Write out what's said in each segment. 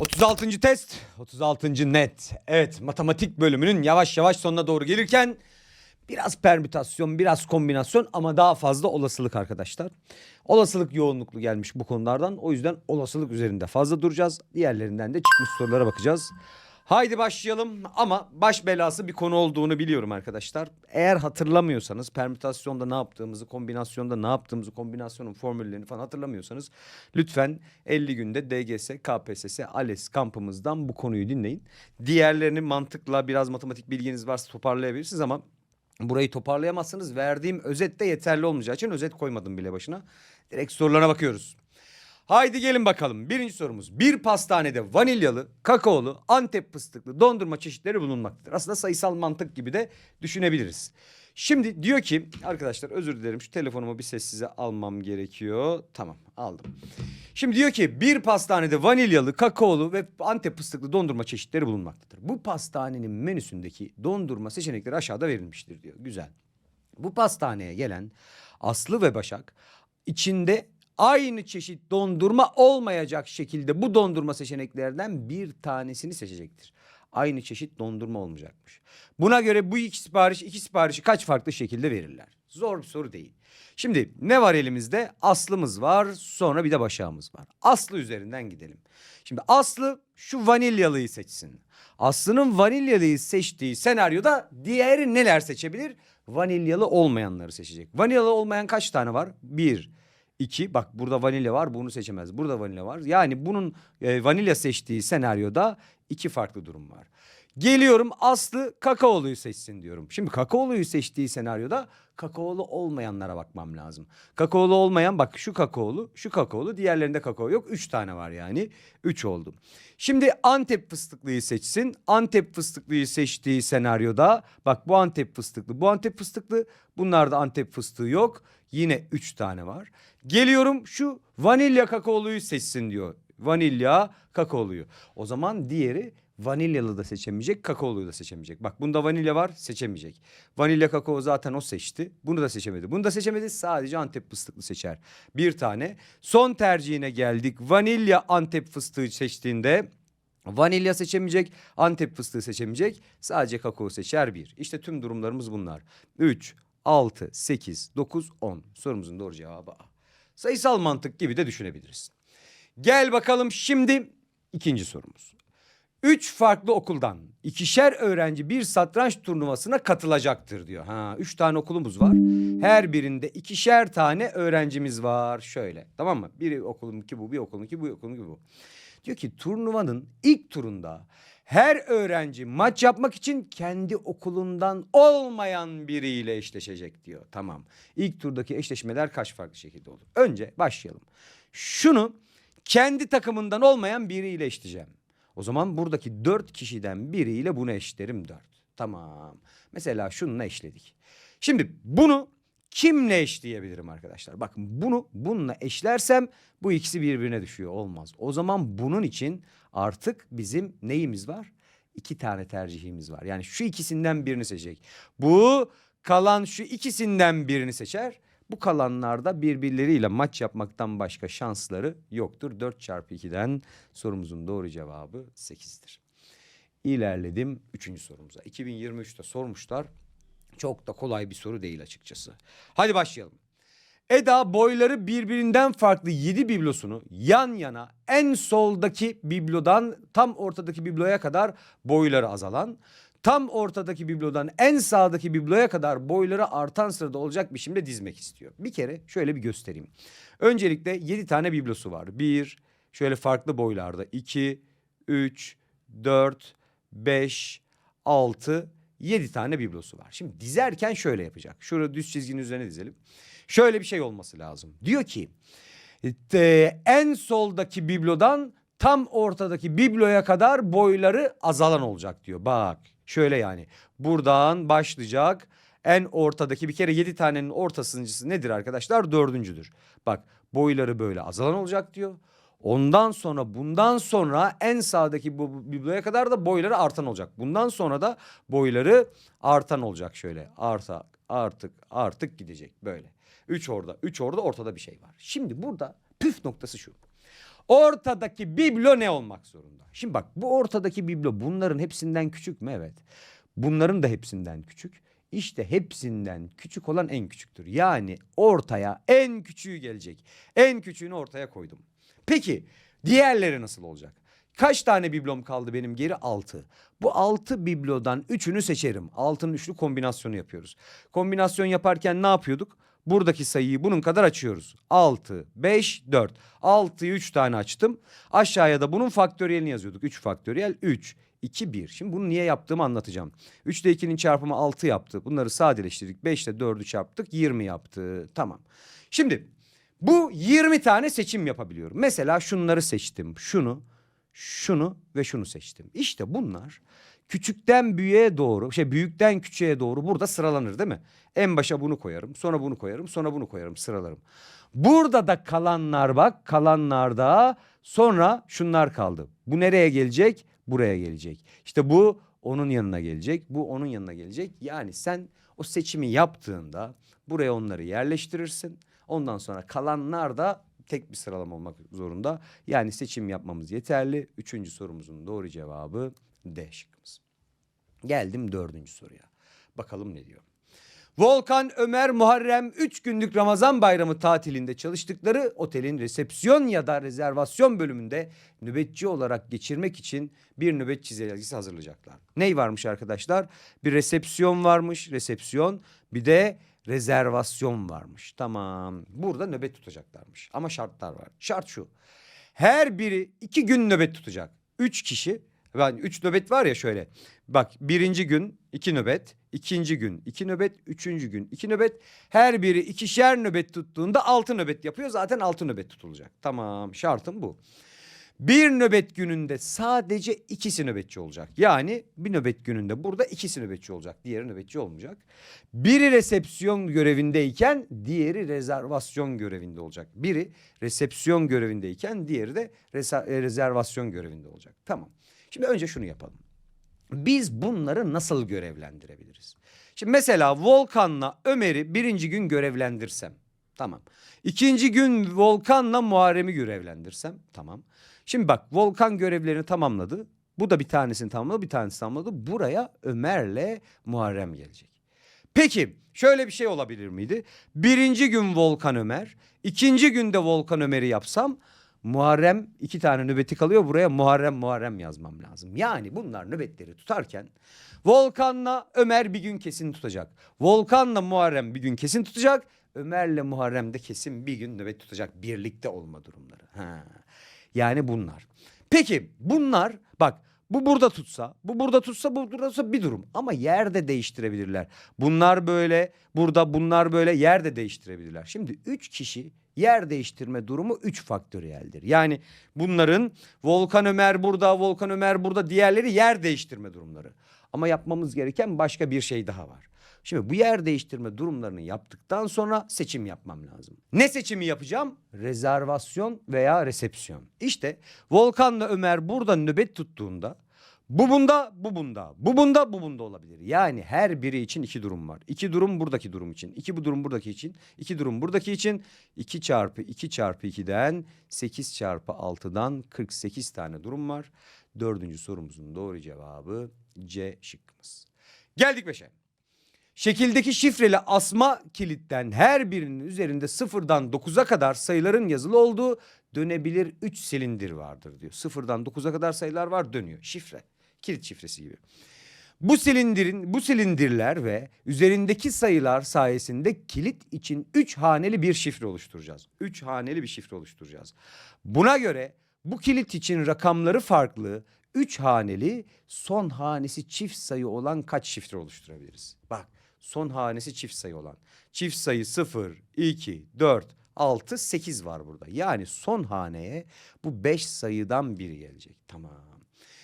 36. test, 36. net. Evet, matematik bölümünün yavaş yavaş sonuna doğru gelirken biraz permütasyon, biraz kombinasyon ama daha fazla olasılık arkadaşlar. Olasılık yoğunluklu gelmiş bu konulardan. O yüzden olasılık üzerinde fazla duracağız. Diğerlerinden de çıkmış sorulara bakacağız. Haydi başlayalım ama baş belası bir konu olduğunu biliyorum arkadaşlar. Eğer hatırlamıyorsanız permütasyonda ne yaptığımızı, kombinasyonda ne yaptığımızı, kombinasyonun formüllerini falan hatırlamıyorsanız lütfen 50 günde DGS, KPSS, ALES kampımızdan bu konuyu dinleyin. Diğerlerini mantıkla biraz matematik bilginiz varsa toparlayabilirsiniz ama burayı toparlayamazsınız. Verdiğim özet de yeterli olmayacağı için özet koymadım bile başına. Direkt sorularına bakıyoruz. Haydi gelin bakalım. Birinci sorumuz. Bir pastanede vanilyalı, kakaolu, antep fıstıklı dondurma çeşitleri bulunmaktadır. Aslında sayısal mantık gibi de düşünebiliriz. Şimdi diyor ki arkadaşlar özür dilerim şu telefonumu bir sessize almam gerekiyor. Tamam aldım. Şimdi diyor ki bir pastanede vanilyalı, kakaolu ve antep fıstıklı dondurma çeşitleri bulunmaktadır. Bu pastanenin menüsündeki dondurma seçenekleri aşağıda verilmiştir diyor. Güzel. Bu pastaneye gelen Aslı ve Başak içinde aynı çeşit dondurma olmayacak şekilde bu dondurma seçeneklerden bir tanesini seçecektir. Aynı çeşit dondurma olmayacakmış. Buna göre bu iki sipariş iki siparişi kaç farklı şekilde verirler? Zor bir soru değil. Şimdi ne var elimizde? Aslımız var sonra bir de başağımız var. Aslı üzerinden gidelim. Şimdi Aslı şu vanilyalıyı seçsin. Aslı'nın vanilyalıyı seçtiği senaryoda diğeri neler seçebilir? Vanilyalı olmayanları seçecek. Vanilyalı olmayan kaç tane var? Bir, iki. Bak burada vanilya var bunu seçemez. Burada vanilya var. Yani bunun e, vanilya seçtiği senaryoda iki farklı durum var. Geliyorum Aslı kakaoluyu seçsin diyorum. Şimdi kakaoluyu seçtiği senaryoda kakaolu olmayanlara bakmam lazım. Kakaolu olmayan bak şu kakaolu, şu kakaolu, diğerlerinde kakao yok. Üç tane var yani. Üç oldu. Şimdi Antep fıstıklıyı seçsin. Antep fıstıklıyı seçtiği senaryoda bak bu Antep fıstıklı, bu Antep fıstıklı. Bunlarda Antep fıstığı yok. Yine üç tane var. Geliyorum şu vanilya kakaoluyu seçsin diyor. Vanilya kakaoluyu. O zaman diğeri vanilyalı da seçemeyecek, kakaoluyu da seçemeyecek. Bak bunda vanilya var, seçemeyecek. Vanilya kakao zaten o seçti. Bunu da seçemedi. Bunu da seçemedi. Sadece Antep fıstıklı seçer. Bir tane. Son tercihine geldik. Vanilya Antep fıstığı seçtiğinde Vanilya seçemeyecek, Antep fıstığı seçemeyecek. Sadece kakao seçer bir. İşte tüm durumlarımız bunlar. 3, 6, 8, 9, 10. Sorumuzun doğru cevabı A. Sayısal mantık gibi de düşünebiliriz. Gel bakalım şimdi ikinci sorumuz. Üç farklı okuldan ikişer öğrenci bir satranç turnuvasına katılacaktır diyor. Ha, üç tane okulumuz var. Her birinde ikişer tane öğrencimiz var. Şöyle tamam mı? Bir okulunki bu, bir okulunki bu, bir okulunki bu. Diyor ki turnuvanın ilk turunda her öğrenci maç yapmak için kendi okulundan olmayan biriyle eşleşecek diyor. Tamam. İlk turdaki eşleşmeler kaç farklı şekilde olur? Önce başlayalım. Şunu kendi takımından olmayan biriyle eşleyeceğim. O zaman buradaki dört kişiden biriyle bunu eşlerim dört. Tamam. Mesela şununla eşledik. Şimdi bunu kimle eşleyebilirim arkadaşlar? Bakın bunu bununla eşlersem bu ikisi birbirine düşüyor. Olmaz. O zaman bunun için artık bizim neyimiz var? İki tane tercihimiz var. Yani şu ikisinden birini seçecek. Bu kalan şu ikisinden birini seçer. Bu kalanlarda birbirleriyle maç yapmaktan başka şansları yoktur. 4 çarpı 2'den sorumuzun doğru cevabı 8'dir. İlerledim 3. sorumuza. 2023'te sormuşlar. Çok da kolay bir soru değil açıkçası. Hadi başlayalım. Eda boyları birbirinden farklı 7 biblosunu yan yana en soldaki biblodan tam ortadaki bibloya kadar boyları azalan, tam ortadaki biblodan en sağdaki bibloya kadar boyları artan sırada olacak biçimde dizmek istiyor. Bir kere şöyle bir göstereyim. Öncelikle 7 tane biblosu var. 1, şöyle farklı boylarda 2, 3, 4, 5, 6, 7 tane biblosu var. Şimdi dizerken şöyle yapacak. Şurada düz çizginin üzerine dizelim. Şöyle bir şey olması lazım. Diyor ki en soldaki biblodan tam ortadaki bibloya kadar boyları azalan olacak diyor. Bak şöyle yani buradan başlayacak en ortadaki bir kere yedi tanenin ortasıncısı nedir arkadaşlar? Dördüncüdür. Bak boyları böyle azalan olacak diyor. Ondan sonra bundan sonra en sağdaki bu bibloya kadar da boyları artan olacak. Bundan sonra da boyları artan olacak şöyle. Arta artık artık gidecek böyle. Üç orada, üç orada ortada bir şey var. Şimdi burada püf noktası şu. Ortadaki biblo ne olmak zorunda? Şimdi bak bu ortadaki biblo bunların hepsinden küçük mü? Evet. Bunların da hepsinden küçük. İşte hepsinden küçük olan en küçüktür. Yani ortaya en küçüğü gelecek. En küçüğünü ortaya koydum. Peki diğerleri nasıl olacak? Kaç tane biblom kaldı benim geri? 6. Bu 6 biblodan 3'ünü seçerim. 6'nın üçlü kombinasyonu yapıyoruz. Kombinasyon yaparken ne yapıyorduk? Buradaki sayıyı bunun kadar açıyoruz. 6, 5, 4. 6'yı 3 tane açtım. Aşağıya da bunun faktöriyelini yazıyorduk. 3 faktöriyel 3, 2, 1. Şimdi bunu niye yaptığımı anlatacağım. 3 ile 2'nin çarpımı 6 yaptı. Bunları sadeleştirdik. 5 ile 4'ü çarptık 20 yaptı. Tamam. Şimdi bu 20 tane seçim yapabiliyorum. Mesela şunları seçtim. Şunu, şunu ve şunu seçtim. İşte bunlar küçükten büyüğe doğru, şey büyükten küçüğe doğru burada sıralanır değil mi? En başa bunu koyarım, sonra bunu koyarım, sonra bunu koyarım, sıralarım. Burada da kalanlar bak, kalanlarda sonra şunlar kaldı. Bu nereye gelecek? Buraya gelecek. İşte bu onun yanına gelecek, bu onun yanına gelecek. Yani sen o seçimi yaptığında buraya onları yerleştirirsin. Ondan sonra kalanlar da tek bir sıralama olmak zorunda. Yani seçim yapmamız yeterli. Üçüncü sorumuzun doğru cevabı D şıkkımız. Geldim dördüncü soruya. Bakalım ne diyor. Volkan, Ömer, Muharrem 3 günlük Ramazan bayramı tatilinde çalıştıkları otelin resepsiyon ya da rezervasyon bölümünde nöbetçi olarak geçirmek için bir nöbet çizelgesi hazırlayacaklar. Ney varmış arkadaşlar? Bir resepsiyon varmış, resepsiyon bir de rezervasyon varmış. Tamam. Burada nöbet tutacaklarmış. Ama şartlar var. Şart şu. Her biri iki gün nöbet tutacak. Üç kişi. Yani üç nöbet var ya şöyle. Bak birinci gün iki nöbet. ikinci gün iki nöbet. Üçüncü gün iki nöbet. Her biri ikişer nöbet tuttuğunda altı nöbet yapıyor. Zaten altı nöbet tutulacak. Tamam şartım bu. Bir nöbet gününde sadece ikisi nöbetçi olacak. Yani bir nöbet gününde burada ikisi nöbetçi olacak. Diğeri nöbetçi olmayacak. Biri resepsiyon görevindeyken diğeri rezervasyon görevinde olacak. Biri resepsiyon görevindeyken diğeri de e, rezervasyon görevinde olacak. Tamam. Şimdi önce şunu yapalım. Biz bunları nasıl görevlendirebiliriz? Şimdi mesela Volkan'la Ömer'i birinci gün görevlendirsem. Tamam. İkinci gün Volkan'la Muharrem'i görevlendirsem. Tamam. Şimdi bak Volkan görevlerini tamamladı. Bu da bir tanesini tamamladı, bir tanesini tamamladı. Buraya Ömer'le Muharrem gelecek. Peki şöyle bir şey olabilir miydi? Birinci gün Volkan Ömer, ikinci günde Volkan Ömer'i yapsam Muharrem iki tane nöbeti kalıyor buraya Muharrem Muharrem yazmam lazım. Yani bunlar nöbetleri tutarken Volkan'la Ömer bir gün kesin tutacak. Volkan'la Muharrem bir gün kesin tutacak. Ömer'le Muharrem de kesin bir gün nöbet tutacak. Birlikte olma durumları. Ha. Yani bunlar. Peki bunlar bak bu burada tutsa, bu burada tutsa, bu burada tutsa bir durum. Ama yer de değiştirebilirler. Bunlar böyle, burada bunlar böyle yer de değiştirebilirler. Şimdi üç kişi yer değiştirme durumu üç faktöriyeldir. Yani bunların Volkan Ömer burada, Volkan Ömer burada diğerleri yer değiştirme durumları. Ama yapmamız gereken başka bir şey daha var. Şimdi bu yer değiştirme durumlarını yaptıktan sonra seçim yapmam lazım. Ne seçimi yapacağım? Rezervasyon veya resepsiyon. İşte Volkan'la Ömer burada nöbet tuttuğunda bu bunda, bu bunda, bu bunda, bu bunda olabilir. Yani her biri için iki durum var. İki durum buradaki durum için, iki bu durum buradaki için, iki durum buradaki için. 2 çarpı 2 çarpı 2'den 8 çarpı 6'dan 48 tane durum var. Dördüncü sorumuzun doğru cevabı C şıkkımız. Geldik beşe. Şekildeki şifreli asma kilitten her birinin üzerinde sıfırdan 9'a kadar sayıların yazılı olduğu dönebilir 3 silindir vardır diyor. Sıfırdan 9'a kadar sayılar var dönüyor. Şifre. Kilit şifresi gibi. Bu silindirin bu silindirler ve üzerindeki sayılar sayesinde kilit için 3 haneli bir şifre oluşturacağız. 3 haneli bir şifre oluşturacağız. Buna göre bu kilit için rakamları farklı 3 haneli son hanesi çift sayı olan kaç şifre oluşturabiliriz? Bak son hanesi çift sayı olan. Çift sayı 0, 2, 4, 6, 8 var burada. Yani son haneye bu 5 sayıdan biri gelecek. Tamam.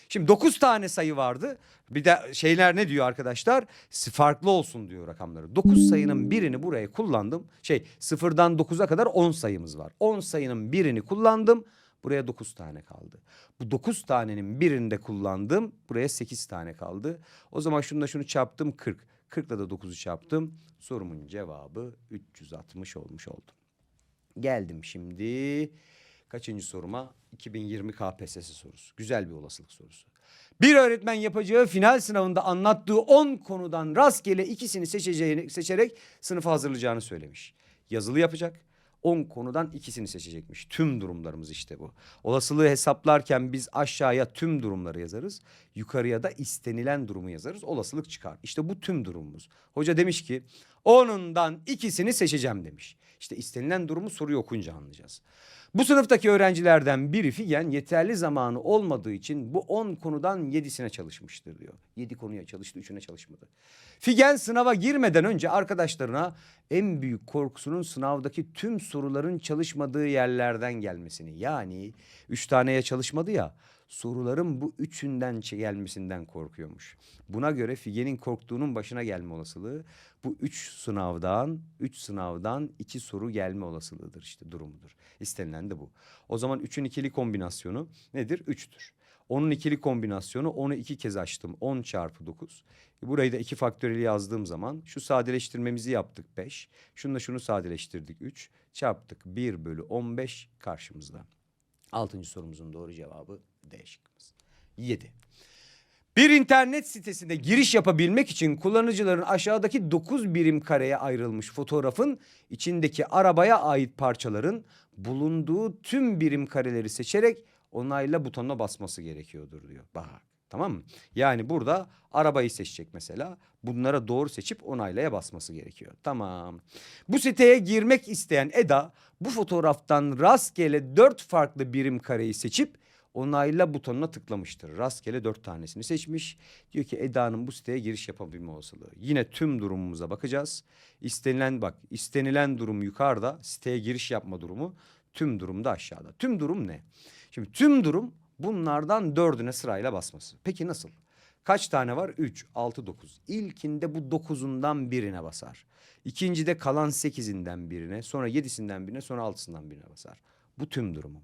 Şimdi 9 tane sayı vardı. Bir de şeyler ne diyor arkadaşlar? Farklı olsun diyor rakamları. 9 sayının birini buraya kullandım. Şey sıfırdan 9'a kadar 10 sayımız var. 10 sayının birini kullandım. Buraya 9 tane kaldı. Bu 9 tanenin birini de kullandım. Buraya 8 tane kaldı. O zaman şunu da şunu çarptım 40. 40'la da 9'u çarptım. Sorumun cevabı 360 olmuş oldu. Geldim şimdi kaçıncı soruma? 2020 KPSS sorusu. Güzel bir olasılık sorusu. Bir öğretmen yapacağı final sınavında anlattığı 10 konudan rastgele ikisini seçeceğini seçerek sınıfa hazırlayacağını söylemiş. Yazılı yapacak. 10 konudan ikisini seçecekmiş. Tüm durumlarımız işte bu. Olasılığı hesaplarken biz aşağıya tüm durumları yazarız. Yukarıya da istenilen durumu yazarız. Olasılık çıkar. İşte bu tüm durumumuz. Hoca demiş ki onundan ikisini seçeceğim demiş. İşte istenilen durumu soruyu okunca anlayacağız. Bu sınıftaki öğrencilerden biri Figen yeterli zamanı olmadığı için bu 10 konudan 7'sine çalışmıştır diyor. 7 konuya çalıştı, 3'üne çalışmadı. Figen sınava girmeden önce arkadaşlarına en büyük korkusunun sınavdaki tüm soruların çalışmadığı yerlerden gelmesini. Yani 3 taneye çalışmadı ya soruların bu üçünden gelmesinden korkuyormuş. Buna göre Figen'in korktuğunun başına gelme olasılığı bu üç sınavdan, üç sınavdan iki soru gelme olasılığıdır işte durumudur. İstenilen de bu. O zaman üçün ikili kombinasyonu nedir? Üçtür. Onun ikili kombinasyonu onu iki kez açtım. 10 çarpı 9. Burayı da iki faktöriyel yazdığım zaman şu sadeleştirmemizi yaptık 5. Şununla şunu sadeleştirdik 3. Çarptık 1 bölü 15 karşımızda. Altıncı sorumuzun doğru cevabı D şıkkımız. 7. Bir internet sitesine giriş yapabilmek için kullanıcıların aşağıdaki 9 birim kareye ayrılmış fotoğrafın içindeki arabaya ait parçaların bulunduğu tüm birim kareleri seçerek onayla butonuna basması gerekiyordur diyor. Bak tamam mı? Yani burada arabayı seçecek mesela. Bunlara doğru seçip onaylaya basması gerekiyor. Tamam. Bu siteye girmek isteyen Eda bu fotoğraftan rastgele 4 farklı birim kareyi seçip onayla butonuna tıklamıştır. Rastgele dört tanesini seçmiş. Diyor ki Eda'nın bu siteye giriş yapabilme olasılığı. Yine tüm durumumuza bakacağız. İstenilen bak istenilen durum yukarıda siteye giriş yapma durumu tüm durumda aşağıda. Tüm durum ne? Şimdi tüm durum bunlardan dördüne sırayla basması. Peki nasıl? Kaç tane var? 3, 6, 9. İlkinde bu dokuzundan birine basar. İkincide kalan sekizinden birine, sonra yedisinden birine, sonra altısından birine basar. Bu tüm durumu.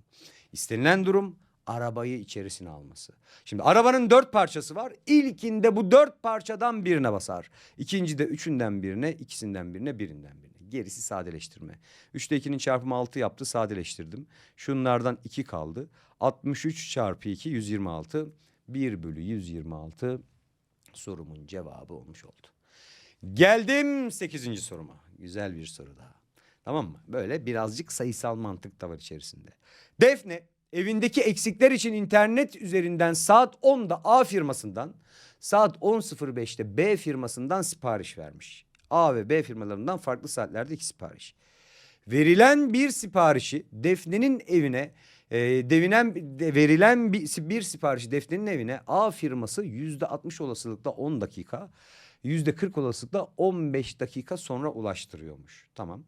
İstenilen durum arabayı içerisine alması. Şimdi arabanın dört parçası var. İlkinde bu dört parçadan birine basar. İkincide üçünden birine, ikisinden birine, birinden birine. Gerisi sadeleştirme. Üçte ikinin çarpımı altı yaptı sadeleştirdim. Şunlardan iki kaldı. 63 çarpı 2 126. 1 bölü 126 sorumun cevabı olmuş oldu. Geldim 8. soruma. Güzel bir soru daha. Tamam mı? Böyle birazcık sayısal mantık da var içerisinde. Defne evindeki eksikler için internet üzerinden saat 10'da A firmasından saat 10.05'te B firmasından sipariş vermiş. A ve B firmalarından farklı saatlerde iki sipariş. Verilen bir siparişi Defne'nin evine e, devinen de- verilen bir, bir siparişi Defne'nin evine A firması yüzde 60 olasılıkla 10 dakika yüzde 40 olasılıkla 15 dakika sonra ulaştırıyormuş. Tamam.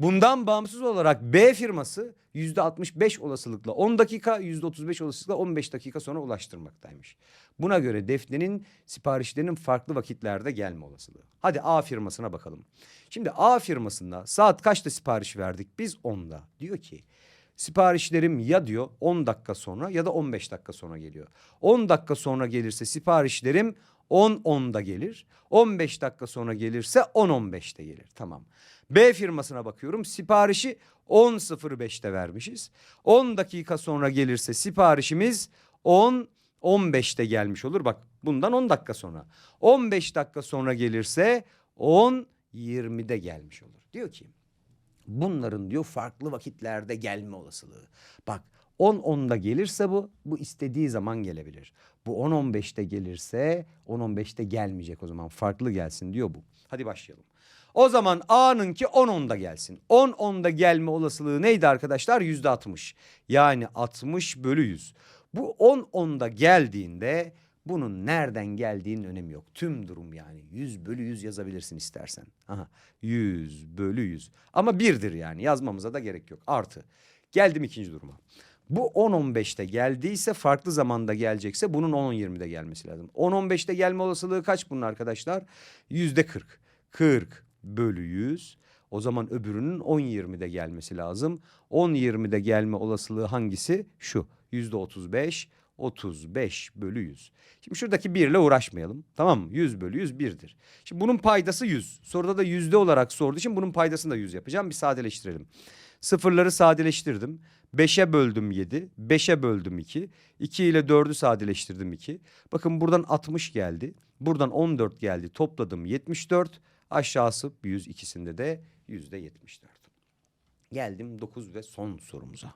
Bundan bağımsız olarak B firması yüzde 65 olasılıkla 10 dakika, yüzde 35 olasılıkla 15 dakika sonra ulaştırmaktaymış. Buna göre Defne'nin siparişlerinin farklı vakitlerde gelme olasılığı. Hadi A firmasına bakalım. Şimdi A firmasında saat kaçta sipariş verdik? Biz 10'da. Diyor ki siparişlerim ya diyor 10 dakika sonra ya da 15 dakika sonra geliyor. 10 dakika sonra gelirse siparişlerim 10-10'da gelir. 15 dakika sonra gelirse 10-15'te gelir. Tamam. B firmasına bakıyorum. Siparişi 10.05'te vermişiz. 10 dakika sonra gelirse siparişimiz 10 15'te gelmiş olur. Bak bundan 10 dakika sonra. 15 dakika sonra gelirse 10 20'de gelmiş olur. Diyor ki bunların diyor farklı vakitlerde gelme olasılığı. Bak 10-10'da gelirse bu, bu istediği zaman gelebilir. Bu 10-15'te gelirse 10-15'te gelmeyecek o zaman farklı gelsin diyor bu. Hadi başlayalım. O zaman A'nınki 10-10'da gelsin. 10-10'da gelme olasılığı neydi arkadaşlar? Yüzde 60. Yani 60 bölü 100. Bu 10-10'da geldiğinde bunun nereden geldiğinin önemi yok. Tüm durum yani 100 bölü 100 yazabilirsin istersen. Aha 100 bölü 100. Ama birdir yani yazmamıza da gerek yok. Artı. Geldim ikinci duruma. Bu 10-15'te geldiyse farklı zamanda gelecekse bunun 10-20'de gelmesi lazım. 10-15'te gelme olasılığı kaç bunun arkadaşlar? Yüzde 40. 40 bölü 100. O zaman öbürünün 10-20'de gelmesi lazım. 10-20'de gelme olasılığı hangisi? Şu. Yüzde 35. 35 bölü 100. Şimdi şuradaki 1 ile uğraşmayalım. Tamam mı? 100 bölü 100 1'dir. Şimdi bunun paydası 100. Soruda da yüzde olarak sorduğu için bunun paydasını da 100 yapacağım. Bir sadeleştirelim. Sıfırları sadeleştirdim. 5'e böldüm 7. 5'e böldüm 2. 2 ile 4'ü sadeleştirdim 2. Bakın buradan 60 geldi. Buradan 14 geldi. Topladım 74. Aşağısı 100 ikisinde de yüzde 74. Geldim 9 ve son sorumuza.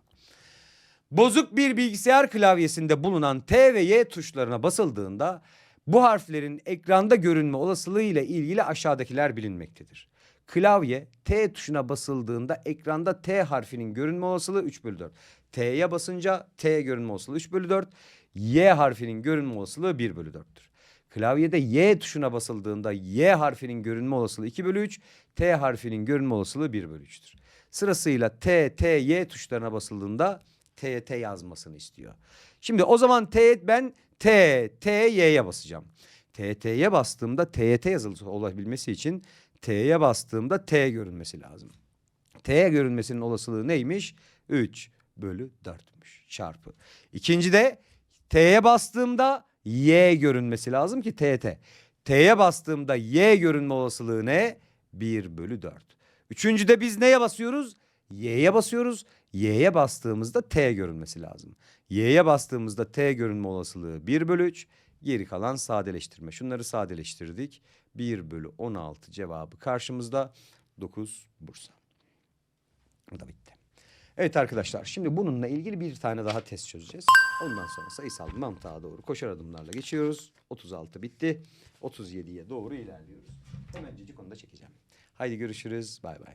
Bozuk bir bilgisayar klavyesinde bulunan T ve Y tuşlarına basıldığında bu harflerin ekranda görünme olasılığı ile ilgili aşağıdakiler bilinmektedir. Klavye T tuşuna basıldığında ekranda T harfinin görünme olasılığı 3 bölü 4. T'ye basınca T görünme olasılığı 3 bölü 4. Y harfinin görünme olasılığı 1 bölü 4'tür. Klavyede Y tuşuna basıldığında Y harfinin görünme olasılığı 2 bölü 3. T harfinin görünme olasılığı 1 bölü 3'tür. Sırasıyla T, T, Y tuşlarına basıldığında T, T yazmasını istiyor. Şimdi o zaman T ben T, T, Y'ye basacağım. T, T'ye bastığımda T, T yazılı olabilmesi için T'ye bastığımda T görünmesi lazım. T görünmesinin olasılığı neymiş? 3 bölü 4'müş çarpı. İkincide T'ye bastığımda Y görünmesi lazım ki TT. T'ye bastığımda Y görünme olasılığı ne? 1 bölü 4. Üçüncüde biz neye basıyoruz? Y'ye basıyoruz. Y'ye bastığımızda T görünmesi lazım. Y'ye bastığımızda T görünme olasılığı 1 bölü 3. Geri kalan sadeleştirme. Şunları sadeleştirdik. 1 bölü 16 cevabı karşımızda. 9 Bursa. Bu da bitti. Evet arkadaşlar şimdi bununla ilgili bir tane daha test çözeceğiz. Ondan sonra sayısal mantığa doğru koşar adımlarla geçiyoruz. 36 bitti. 37'ye doğru ilerliyoruz. Hemencecik onu da çekeceğim. Haydi görüşürüz. Bay bay.